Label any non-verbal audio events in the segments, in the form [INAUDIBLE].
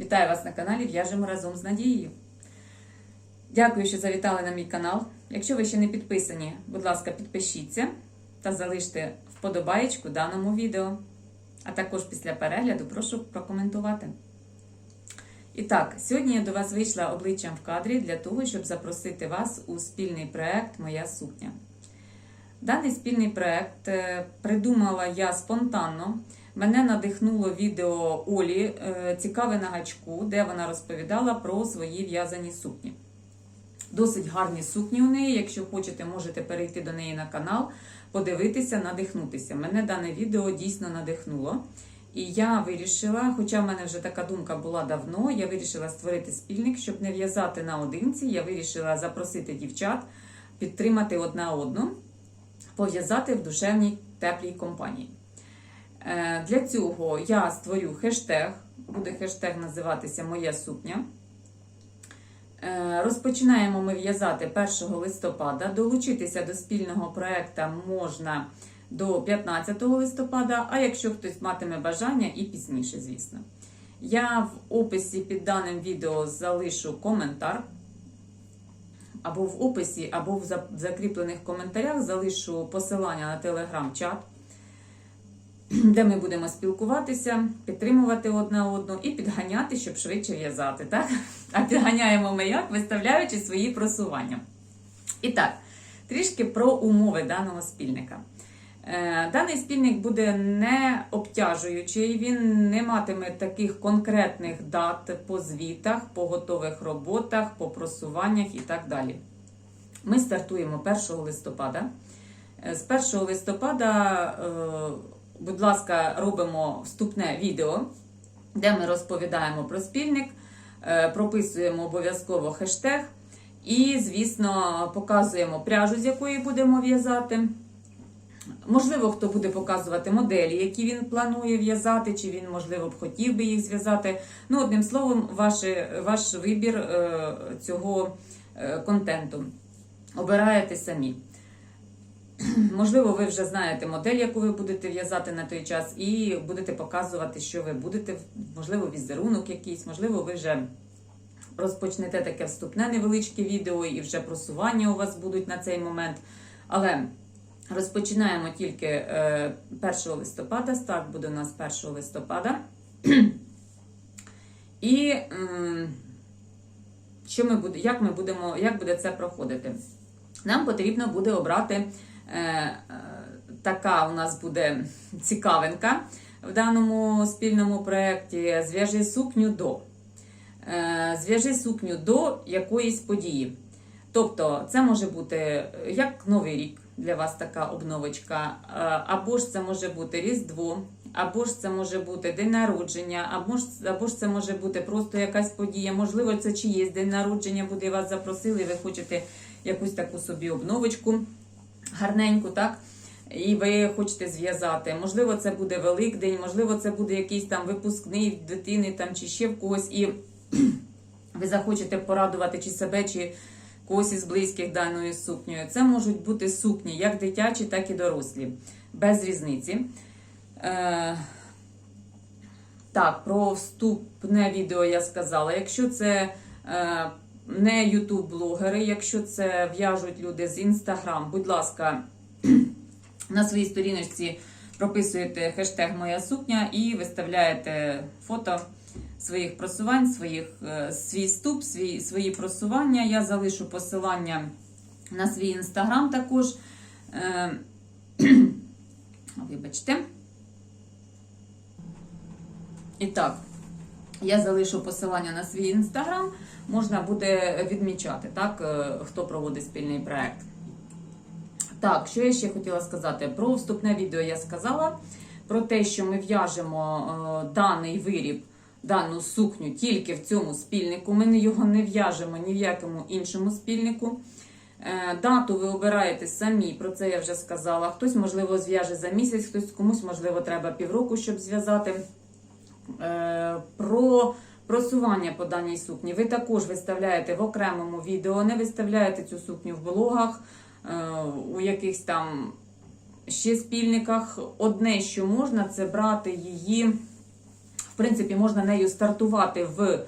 Вітаю вас на каналі В'яжемо разом з Надією. Дякую, що завітали на мій канал. Якщо ви ще не підписані, будь ласка, підпишіться та залиште вподобаєчку даному відео. А також після перегляду прошу прокоментувати. І так, сьогодні я до вас вийшла обличчям в кадрі для того, щоб запросити вас у спільний проект Моя сукня. Даний спільний проект е, придумала я спонтанно. Мене надихнуло відео Олі е, Цікаве на гачку, де вона розповідала про свої в'язані сукні. Досить гарні сукні у неї. Якщо хочете, можете перейти до неї на канал, подивитися, надихнутися. Мене дане відео дійсно надихнуло. І я вирішила, хоча в мене вже така думка була давно, я вирішила створити спільник, щоб не в'язати наодинці. Я вирішила запросити дівчат, підтримати одна одну, пов'язати в душевній теплій компанії. Е, Для цього я створю хештег, буде хештег називатися Моя сукня. Е, Розпочинаємо ми в'язати 1 листопада. Долучитися до спільного проекту можна до 15 листопада, а якщо хтось матиме бажання, і пізніше, звісно. Я в описі під даним відео залишу коментар. Або в описі, або в закріплених коментарях залишу посилання на телеграм-чат, [CLEARS THROAT] де ми будемо спілкуватися, підтримувати одна одну і підганяти, щоб швидше в'язати. Так? [LAUGHS] А підганяємо ми як, виставляючи свої просування. І так, трішки про умови даного спільника. Е, Даний спільник буде не обтяжуючий, він не матиме таких конкретних дат по звітах, по готових роботах, по просуваннях і так далі. Ми стартуємо 1 листопада. Е, З 1 листопада, е, будь ласка, робимо вступне відео, де ми розповідаємо про спільник, е, прописуємо обов'язково хештег і, звісно, показуємо пряжу, з якої будемо в'язати. Можливо, хто буде показувати моделі, які він планує в'язати, чи він, можливо, б хотів би їх зв'язати. Ну, одним словом, ваш, ваш вибір е, цього е, контенту. Обираєте самі. [CLEARS THROAT] Можливо, ви вже знаєте модель, яку ви будете в'язати на той час, і будете показувати, що ви будете, можливо, візерунок якийсь, можливо, ви вже розпочнете таке вступне невеличке відео, і вже просування у вас будуть на цей момент. Але розпочинаємо тільки е, 1 листопада. Старт буде у нас 1 листопада. [CLEARS THROAT] І що ми буде, як ми будемо, як буде це проходити? Нам потрібно буде обрати е, е, така у нас буде цікавинка в даному спільному проєкті Зв'яжи сукню до. Е, Зв'яжи сукню до якоїсь події. Тобто, це може бути як Новий рік для вас така обновочка, е, або ж це може бути Різдво, або ж це може бути день народження, або ж, або ж це може бути просто якась подія. Можливо, це чиєсь день народження буде вас запросили, і ви хочете якусь таку собі обновочку гарненьку, так? І ви хочете зв'язати. Можливо, це буде Великдень, можливо, це буде якийсь там випускний дитини там, чи ще в когось. І [CLEARS THROAT] ви захочете порадувати чи себе, чи когось із близьких даною сукнею. Це можуть бути сукні, як дитячі, так і дорослі, без різниці. Е, так, про вступне відео я сказала. Якщо це е, не ютуб-блогери, якщо це в'яжуть люди з інстаграм, будь ласка, [CLEARS THROAT] на своїй сторіночці прописуєте хештег Моя сукня і виставляєте фото своїх просувань, своїх, е, свій ступ, свій, свої просування. Я залишу посилання на свій інстаграм також. Е, [CLEARS THROAT] Вибачте. І так, я залишу посилання на свій інстаграм. Можна буде відмічати, так, е, хто проводить спільний проект. Так, що я ще хотіла сказати? Про вступне відео я сказала. Про те, що ми в'яжемо е, даний виріб, дану сукню тільки в цьому спільнику. Ми його не в'яжемо ні в якому іншому спільнику. Е, Дату ви обираєте самі, про це я вже сказала. Хтось, можливо, зв'яже за місяць, хтось комусь, можливо, треба півроку, щоб зв'язати. Е, Про просування по даній сукні ви також виставляєте в окремому відео, не виставляєте цю сукню в блогах, е, у якихось там ще спільниках. Одне, що можна, це брати її в принципі, можна нею стартувати в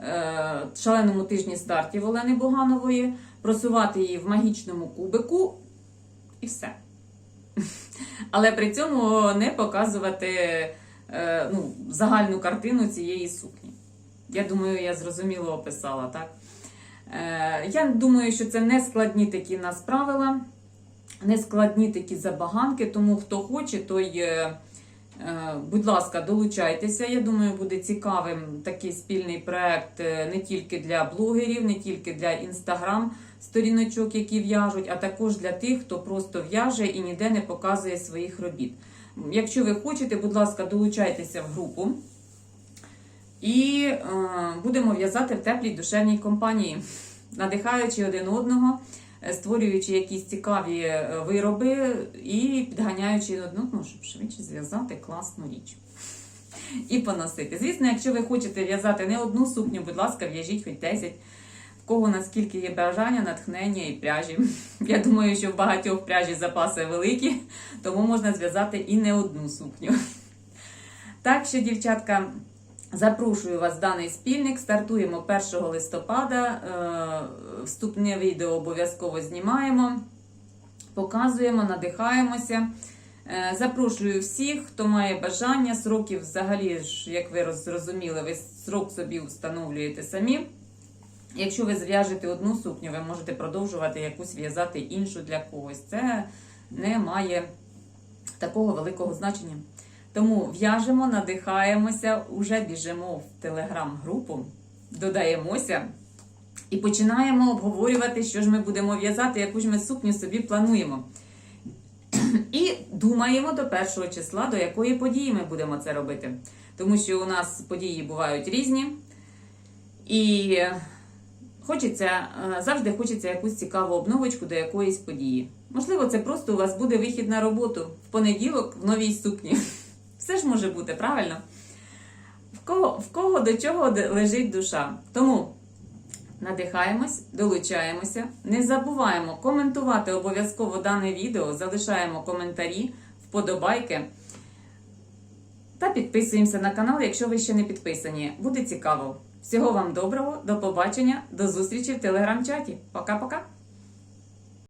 е, шаленому тижні стартів Олени Боганової, просувати її в магічному кубику і все. [LAUGHS] Але при цьому не показувати ну, загальну картину цієї сукні. Я думаю, я зрозуміло описала, так? Е, я думаю, що це не складні такі нас правила, не складні такі забаганки, тому хто хоче, той. е, Е, Будь ласка, долучайтеся. Я думаю, буде цікавим такий спільний проект е, не тільки для блогерів, не тільки для інстаграм сторіночок, які в'яжуть, а також для тих, хто просто в'яже і ніде не показує своїх робіт. Якщо ви хочете, будь ласка, долучайтеся в групу. І е, будемо в'язати в теплій душевній компанії, надихаючи один одного, е, створюючи якісь цікаві е, вироби і підганяючи одну, ну, щоб швидше зв'язати класну річ. І поносити. Звісно, якщо ви хочете в'язати не одну сукню, будь ласка, в'яжіть хоч 10. Кого наскільки є бажання, натхнення і пряжі. [LAUGHS] Я думаю, що в багатьох пряжі запаси великі, тому можна зв'язати і не одну сукню. [LAUGHS] Так що, дівчатка, запрошую вас в даний спільник. Стартуємо 1 листопада. Е, Вступне відео обов'язково знімаємо, показуємо, надихаємося. Е, Запрошую всіх, хто має бажання. Сроків взагалі, ж, як ви зрозуміли, ви срок собі встановлюєте самі. Якщо ви зв'яжете одну сукню, ви можете продовжувати якусь в'язати іншу для когось. Це не має такого великого значення. Тому в'яжемо, надихаємося, уже біжимо в телеграм-групу, додаємося і починаємо обговорювати, що ж ми будемо в'язати, яку ж ми сукню собі плануємо. І думаємо до першого числа, до якої події ми будемо це робити. Тому що у нас події бувають різні. І хочеться, е, завжди хочеться якусь цікаву обновочку до якоїсь події. Можливо, це просто у вас буде вихід на роботу в понеділок в новій сукні. [LAUGHS] Все ж може бути, правильно? В кого, в кого до чого лежить душа. Тому надихаємось, долучаємося, не забуваємо коментувати обов'язково дане відео, залишаємо коментарі, вподобайки. Та підписуємося на канал, якщо ви ще не підписані. Буде цікаво. Всього вам доброго, до побачення, до зустрічі в телеграм-чаті. Пока-пока!